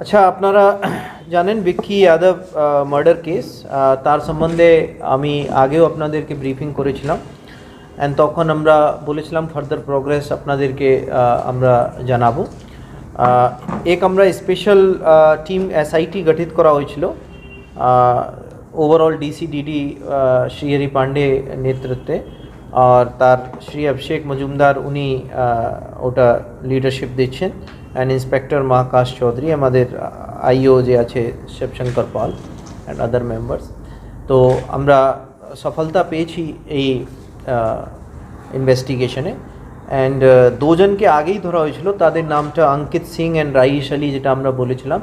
আচ্ছা আপনারা জানেন বিক্কি যাদব মার্ডার কেস তার সম্বন্ধে আমি আগেও আপনাদেরকে ব্রিফিং করেছিলাম। অ্যান্ড তখন আমরা বলেছিলাম ফার্দার প্রোগ্রেস আপনাদেরকে আমরা জানাব। এক আমরা স্পেশাল টিম এসআইটি গঠিত করা হয়েছিল। ওভারঅল ডিসিডিডি শ্রীহরি পান্ডে নেতৃত্বে। আর তার শ্রী অভিষেক মজুমদার, উনি ওটা লিডারশিপ দিচ্ছেন। অ্যান্ড ইন্সপেক্টর মহাকাশ চৌধুরী আমাদের আইও যে আছে Shivshankar Pal and other members তো আমরা সফলতা পেয়েছি এই ইনভেস্টিগেশনে অ্যান্ড দুজনকে আগেই ধরা হয়েছিল, তাদের নামটা অঙ্কিত সিং অ্যান্ড রাইশ আলী যেটা আমরা বলেছিলাম।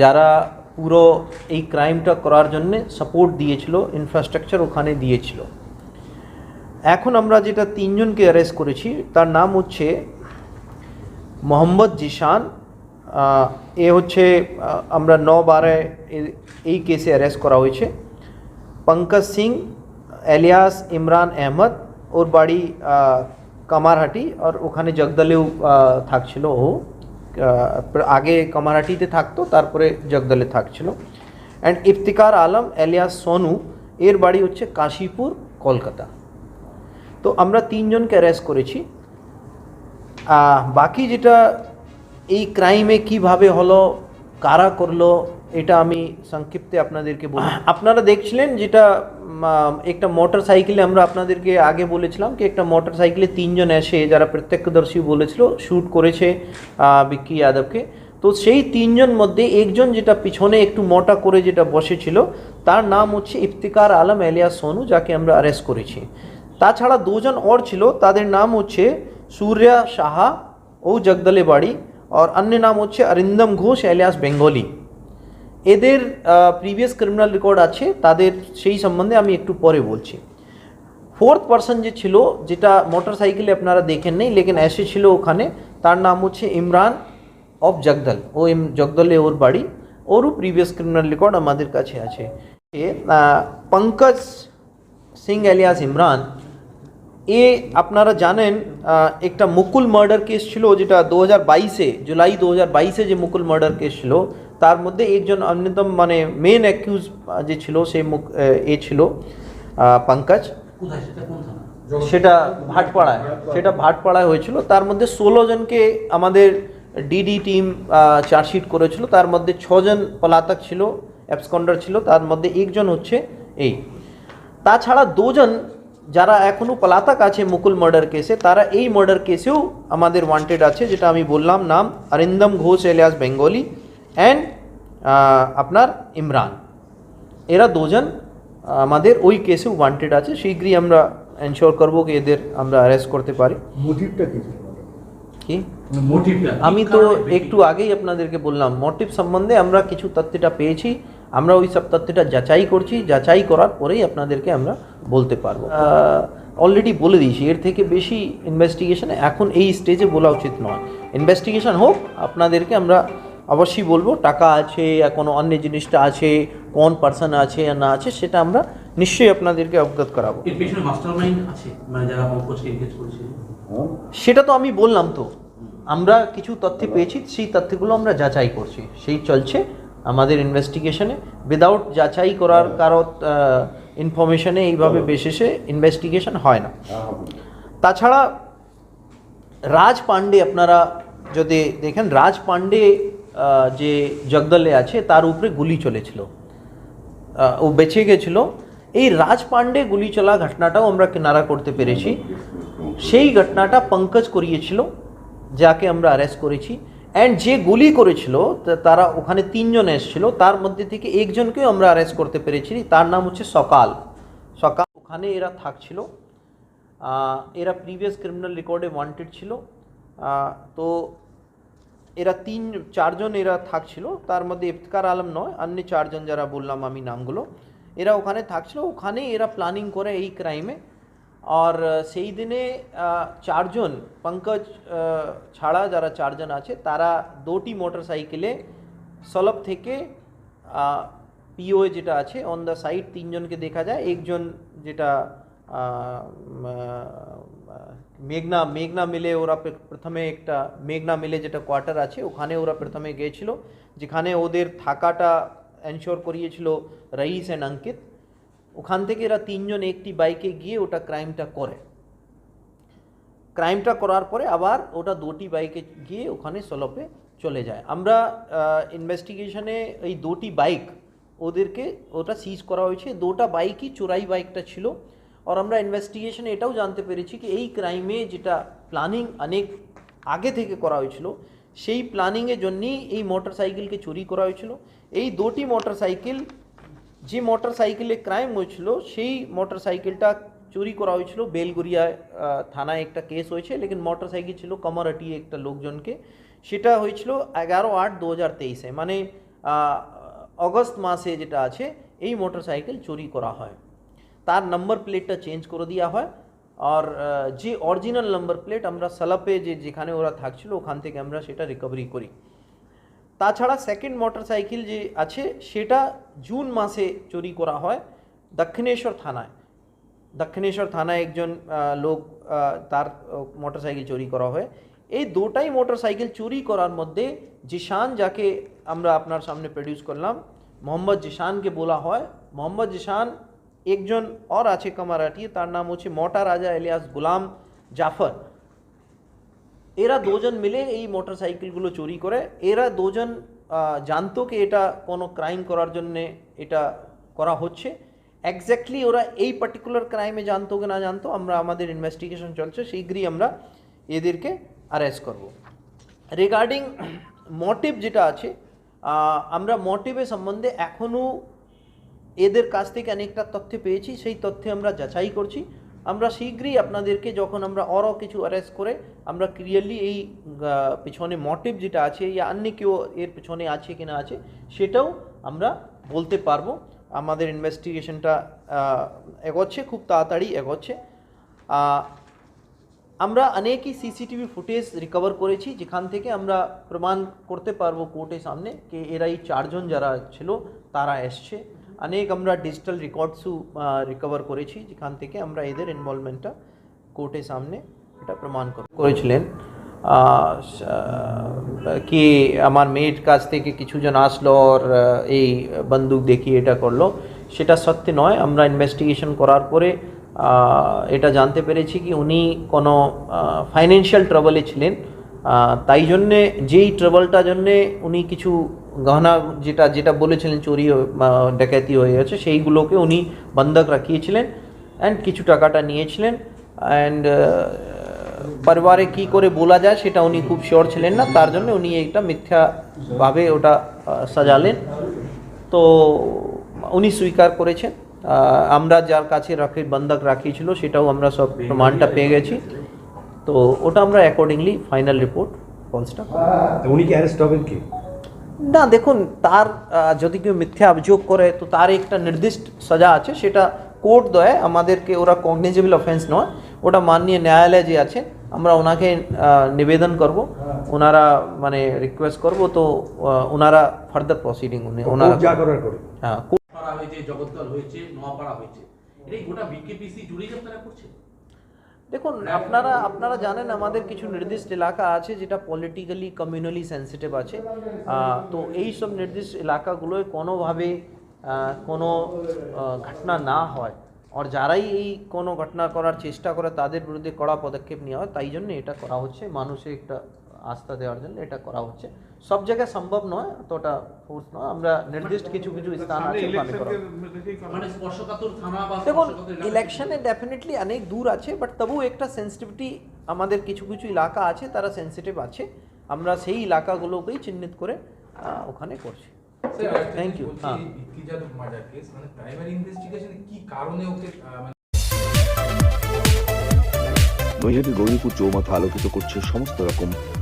যারা পুরো এই ক্রাইমটা করার জন্যে সাপোর্ট দিয়েছিল ইনফ্রাস্ট্রাকচার ওখানে দিয়েছিল। এখন আমরা যেটা তিনজনকে অ্যারেস্ট করেছি, তার নাম হচ্ছে মোহাম্মদ জিশান আহ, এ হচ্ছে আহ, আমরা ন বারে এ- এই কেসে অ্যারেস্ট করা হয়েছে পঙ্কজ সিং এলিয়াস ইমরান আহমদ ওর বাড়ি আহ, কামারহাটি আর ওখানে জগদলেও আহ, থাকছিল ও আহ, আগে কামারহাটিতে থাকতো তারপরে জগদলে থাকছিল অ্যান্ড ইফতিকার আলম এলিয়াস সোনু এর বাড়ি হচ্ছে কাশীপুর কলকাতা তো আমরা তিনজনকে অ্যারেস্ট করেছি আহ, বাকি যেটা এই ক্রাইমে কীভাবে হলো, কারা করল, এটা আমি সংক্ষিপ্তে আপনাদেরকে বলি। আপনারা দেখছিলেন যেটা একটা মোটর সাইকেলে আমরা আপনাদেরকে আগে বলেছিলাম কি, একটা মোটর সাইকেলে তিনজন এসে যারা প্রত্যক্ষদর্শী বলেছিল শ্যুট করেছে বিক্কি যাদবকে তো সেই তিনজন মধ্যে একজন যেটা পিছনে একটু মোটা করে যেটা বসেছিল, তার নাম হচ্ছে ইফতিকার আলম এলিয়া সোনু, যাকে আমরা অ্যারেস্ট করেছি। তাছাড়া দুজন ওর ছিল, তাদের নাম হচ্ছে সাহা ও জগদলে বাড়ি আর অন্য নাম হচ্ছে অরিন্দম ঘোষ এলিয়াস বেঙ্গলি এদের প্রিভিয়াস ক্রিমিনাল রেকর্ড আছে, তাদের সেই সম্বন্ধে আমি একটু পরে বলছি। ফোর্থ পার্সন যে ছিল, যেটা মোটর সাইকেলে আপনারা দেখেন নেই, লেকিন এসেছিল ওখানে, তার নাম হচ্ছে ইমরান অফ জগদল ও ইম জগদলে ওর বাড়ি, ওরও প্রিভিয়াস ক্রিমিনাল রেকর্ড আমাদের কাছে আছে। পঙ্কজ সিং এলিয়াস ইমরান এ আপনারা জানেন একটা মুকুল মার্ডার কেস ছিল যেটা দু হাজার বাইশে জুলাই দু হাজার বাইশে যে মুকুল মার্ডার কেস ছিল তার মধ্যে একজন অন্যতম মানে মেন অ্যাকিউজ যে ছিল সে আহ, এ ছিল পঙ্কজ। সেটা সেটা ভাটপাড়ায় সেটা ভাটপাড়ায় হয়েছিল। তার মধ্যে ষোলো জনকে আমাদের ডিডি টিম চার্জশিট করেছিল। তার মধ্যে ছজন পলাতক ছিল অ্যাবসকন্ডার ছিল। তার মধ্যে একজন হচ্ছে এই। তাছাড়া দুজন যারা এখনও পলাতক আছে মুকুল মার্ডার কেসে তারা এই মার্ডার কেসেও আমাদের ওয়ান্টেড আছে যেটা আমি বললাম নাম Arindam Ghosh alias Bengali and আপনার ইমরান। এরা দুজন আমাদের ওই কেসে ওয়ান্টেড আছে শীঘ্রই আমরা এনশোর করব কি এদের আমরা অ্যারেস্ট করতে পারি। মোটিভটা কি? ছিল কি মোটিভটা আমি তো একটু আগেই আপনাদেরকে বললাম মোটিভ সম্বন্ধে আমরা কিছু তথ্যটা পেয়েছি। আমরা ওই সব তথ্যটা যাচাই করছি যাচাই করার পরেই আপনাদেরকে আমরা বলতে পারব। অলরেডি বলে দিয়েছি এর থেকে বেশি ইনভেস্টিগেশন এখন এই স্টেজে বলা উচিত নয়। ইনভেস্টিগেশন হোক আপনাদেরকে আমরা অবশ্যই বলব টাকা আছে কোনো অন্য জিনিসটা আছে কোন পার্সন আছে या না আছে সেটা আমরা নিশ্চয়ই আপনাদেরকে অবগত করাবো। মানে হ্যাঁ। সেটা তো আমি বললাম তো। আমরা কিছু তথ্য পেয়েছি সেই তথ্যগুলো আমরা যাচাই করছি। সেই চলছে। আমাদের ইনভেস্টিগেশনে উইদাউট যাচাই করার কারও ইনফরমেশনে এইভাবে বেসিসে ইনভেস্টিগেশন হয় না। তাছাড়া রাজ পাণ্ডে আপনারা যদি দেখেন রাজ পাণ্ডে যে জগদলে আছে তার উপরে গুলি চলেছিল। ও বেঁচে গেছিল। এই রাজ পাণ্ডে গুলি চলা ঘটনাটাও আমরা কিনারা করতে পেরেছি। সেই ঘটনাটা পঙ্কজ করিয়েছিল যাকে আমরা অ্যারেস্ট করেছি। অ্যান্ড যে গুলি করেছিল তারা ওখানে তিনজন এসেছিল। তার মধ্যে থেকে একজনকেও আমরা অ্যারেস্ট করতে পেরেছি। তার নাম হচ্ছে সকাল। সকাল ওখানে এরা থাকছিল। এরা প্রিভিয়াস ক্রিমিনাল রেকর্ডে ওয়ান্টেড ছিল। তো এরা তিন, চারজন এরা থাকছিল। তার মধ্যে ইফতিকার আলম নয়, অন্য চারজন যারা বললাম আমি নামগুলো, এরা ওখানে থাকছিল। ওখানে এরা প্ল্যানিং করে এই ক্রাইমে আর আহ, সেই দিনে আহ, চারজন পঙ্কজ আহ, ছাড়া যারা চারজন আছে তারা দুটি মোটর সাইকেলে সলভ থেকে পিওএ যেটা আছে অন দ্য সাইড তিনজনকে দেখা যায় একজন যেটা আহ, উম, আহ, মেঘনা মেঘনা মিলে ওরা প্র- প্রথমে একটা মেঘনা মিলে যেটা কোয়ার্টার আছে ওখানে ওরা প্রথমে গিয়েছিল যেখানে ওদের থাকাটা এনশোর করিয়েছিল রইস অ্যান্ড অঙ্কিত। ওখান থেকে এরা তিনজন একটি বাইকে গিয়ে ওটা ক্রাইমটা করে। ক্রাইমটা করার পরে আবার ওটা দুটি বাইকে গিয়ে ওখানে সলপে চলে যায়। আমরা ইনভেস্টিগেশনে এই দুটি বাইক ওদেরকে ওটা সিজ করা হয়েছে। দুটা বাইকই চোরাই বাইকটা ছিল। আর আমরা ইনভেস্টিগেশনে এটাও জানতে পেরেছি কি এই ক্রাইমে যেটা প্ল্যানিং অনেক আগে থেকে করা হয়েছিল, সেই প্ল্যানিংয়ের জন্যই এই মোটর সাইকেলকে চুরি করা হয়েছিল। এই দুটি মোটর সাইকেল যে মোটর সাইকেলে ক্রাইম হয়েছিল সেই মোটর সাইকেলটা চুরি করা হয়েছিল বেলগুড়িয়ায় আহ, থানায় একটা কেস হয়েছে লেকিন মোটর সাইকেল ছিল কমারহাটি একটা লোকজনকে সেটা হয়েছিল এগারো আট দু হাজার তেইশে মানে অগস্ট মাসে যেটা আছে এই মোটর সাইকেল চুরি করা হয় তার নাম্বার প্লেটটা চেঞ্জ করে দেওয়া হয় আর যে অরিজিনাল নাম্বার প্লেট আমরা সালাপে যে যেখানে ওরা থাকছিল ওখান থেকে আমরা সেটা রিকভারি করি তাছাড়া সেকেন্ড মোটরসাইকেল যে আছে সেটা জুন মাসে চুরি করা হয় দক্ষিণেশ্বর থানায়। দক্ষিণেশ্বর থানায় একজন আহ, লোক আহ, তার মোটরসাইকেল চুরি করা হয়। এই দুটাই মোটরসাইকেল চুরি করার মধ্যে জিশান যাকে আমরা আপনার সামনে প্রডিউস করলাম মোহাম্মদ জিশানকে বলা হয়। মোহাম্মদ জিশান একজন আর আছে কামারাটি তার নাম হচ্ছে মোটা রাজা এলিয়াস গুলাম জাফর। এরা দুজন মিলে এই মোটরসাইকেলগুলো চুরি করে। এরা দুজন জানতো কি এটা কোনো ক্রাইম করার জন্য এটা করা হচ্ছে। এক্স্যাক্টলি ওরা এই পার্টিকুলার ক্রাইমে জানতো কি না জানতো, আমরা আমাদের ইনভেস্টিগেশন চলছে, শীঘ্রই আমরা এদেরকে অ্যারেস্ট করব। রিগার্ডিং মোটিভ যেটা আছে আমরা মোটিভের সম্বন্ধে এখনও এদের কাছ থেকে অনেকটা তথ্য পেয়েছি, সেই তথ্যে আমরা যাচাই করছি। আমরা শীঘ্রই আপনাদেরকে যখন আমরা আরও কিছু অ্যারেস্ট করে, আমরা ক্লিয়ারলি এই পিছনে মোটিভ যেটা আছে ইয়া অন্য কেউ এর পিছনে আছে কি না আছে, সেটাও আমরা বলতে পারব। আমাদের ইনভেস্টিগেশনটা এগোচ্ছে, খুব তাড়াতাড়ি এগোচ্ছে। আমরা অনেকই সিসিটিভি ফুটেজ রিকভার করেছি, যেখান থেকে আমরা প্রমাণ করতে পারব কোর্টের সামনে যে এরা এই চারজন যারা ছিল, তারা এসছে। অনেক আমরা ডিজিটাল রেকর্ডসও রিকভার করেছি যেখান থেকে আমরা এদের ইনভলভমেন্টটা কোর্টের সামনে এটা প্রমাণ করেছিলেন কি আমার মেয়ের কাছ থেকে কিছুজন আসলো আর এই বন্দুক দেখিয়ে এটা করল সেটা সত্যি নয় আমরা ইনভেস্টিগেশন করার পরে এটা জানতে পেরেছি কি উনি কোনো ফাইন্যান্সিয়াল ট্রাবলে ছিলেন তাই জন্যে যেই ট্রাবলটার জন্যে উনি কিছু গহনা যেটা যেটা বলেছিলেন চুরি ডাকাতি হয়ে গেছে, সেইগুলোকে উনি বন্ধক রাখিয়েছিলেন অ্যান্ড কিছু টাকাটা নিয়েছিলেন অ্যান্ড পরিবারে কি করে বলা যায় সেটা উনি খুব শিওর ছিলেন না, তার জন্য উনি একটা মিথ্যাভাবে ওটা সাজালেন। তো উনি স্বীকার করেছেন। আমরা যার কাছে রাখি, বন্ধক রাখিয়েছিল, সেটাও আমরা সব প্রমাণটা পেয়ে গেছি। তো ওটা আমরা অ্যাকর্ডিংলি ফাইনাল রিপোর্ট ফলসটা উনি কি অ্যারেস্ট হবেন কি? না দেখুন তার যদি কেউ মিথ্যা অভিযোগ করে তো তার একটা নির্দিষ্ট সাজা আছে। সেটা কোর্ট দেয় আমাদেরকে ওরা কগনিজেবল অফেন্স নয়। ওটা মাননীয় ন্যায়ালয় যে আছেন আমরা ওনাকে নিবেদন করব। ওনারা মানে রিকোয়েস্ট করব তো ওনারা ফার্দার প্রসিডিং উনি ওনারা যা করার করে হ্যাঁ হয়েছে জগৎকাল হয়েছে নোয়াপাড়া হয়েছে এই গোটা বিকেপিসি জুড়েই আপনারা করছে? দেখুন, আপনারা আপনারা জানেন আমাদের কিছু নির্দিষ্ট এলাকা আছে যেটা পলিটিক্যালি কমিউনালি সেন্সিটিভ আছে। তো এই সব নির্দিষ্ট এলাকাগুলোয় কোনোভাবে কোনো ঘটনা না হয়। আর যারাই এই কোনো ঘটনা করার চেষ্টা করে, তাদের বিরুদ্ধে কড়া পদক্ষেপ নেওয়া হয়, তাই জন্য এটা করা হচ্ছে। মানুষের একটা আস্থা দেওয়ার জন্য এটা করা হচ্ছে। সব জায়গায় সম্ভব নয় অতটা ফোর্স নয়। আমরা নির্দিষ্ট কিছু কিছু স্থান আছে মানে স্পর্শকাতর থানা বা দেখুন ইলেকশনে ডেফিনেটলি অনেক দূর আছে বাট তবু একটা সেন্সিটিভিটি আমাদের কিছু কিছু এলাকা আছে তারা সেন্সিটিভ আছে। আমরা সেই এলাকাগুলোকেই চিহ্নিত করে ওখানে করছি। Thank ইউ হ্যাঁ। কেস মানে প্রাইমারি ইনভেস্টিগেশনে কি কারণে ওকে মানে নৈহাটি গৌরীপুর চৌমাথা আলোকিত করছে সমস্ত রকম